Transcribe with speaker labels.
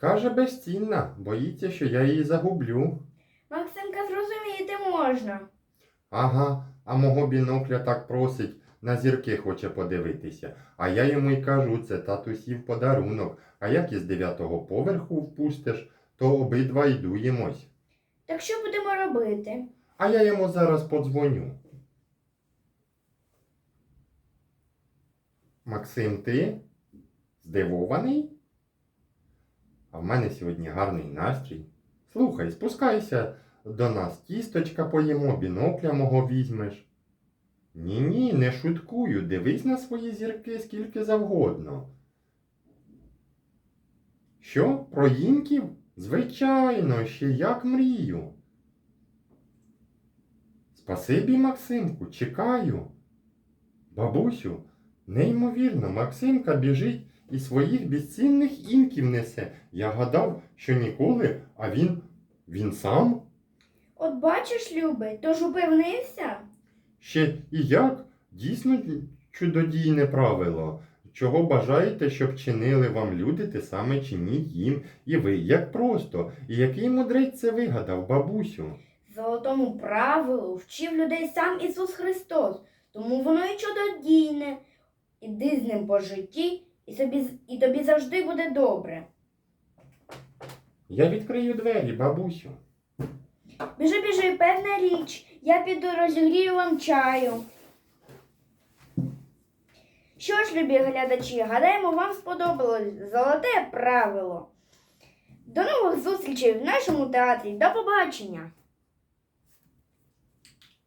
Speaker 1: Каже, безцінна, боїться, що я її загублю.
Speaker 2: Максимка, зрозуміти можна.
Speaker 1: Ага, а мого бінокля так просить, на зірки хоче подивитися. А я йому й кажу, це татусів подарунок. А як із дев'ятого поверху впустиш, то обидва й дуємось.
Speaker 2: Так що будемо робити?
Speaker 1: А я йому зараз подзвоню. Максим, ти здивований? А в мене сьогодні гарний настрій. Слухай, спускайся до нас, тісточка поїмо, бінокля мого візьмеш. Ні-ні, не шуткую, дивись на свої зірки скільки завгодно. Що, про їнків? Звичайно, ще як мрію. Спасибі, Максимку, чекаю. Бабусю, неймовірно, Максимка біжить і своїх безцінних інків несе. Я гадав, що ніколи, а він. він сам?
Speaker 2: От бачиш, Любий, тож упевнився?
Speaker 1: Ще і як? Дійсно чудодійне правило. Чого бажаєте, щоб чинили вам люди, те саме чиніть їм. І ви, як просто. І який мудрець це вигадав, бабусю?
Speaker 2: Золотому правилу вчив людей сам Ісус Христос, тому воно і чудодійне. Іди з ним по житті, і, собі, і тобі завжди буде добре.
Speaker 1: Я відкрию двері, бабусю.
Speaker 2: Біжи, біжи, певна річ, я піду розігрію вам чаю. Що ж, любі глядачі, гадаємо, вам сподобалось золоте правило. До нових зустрічей в нашому театрі. До побачення!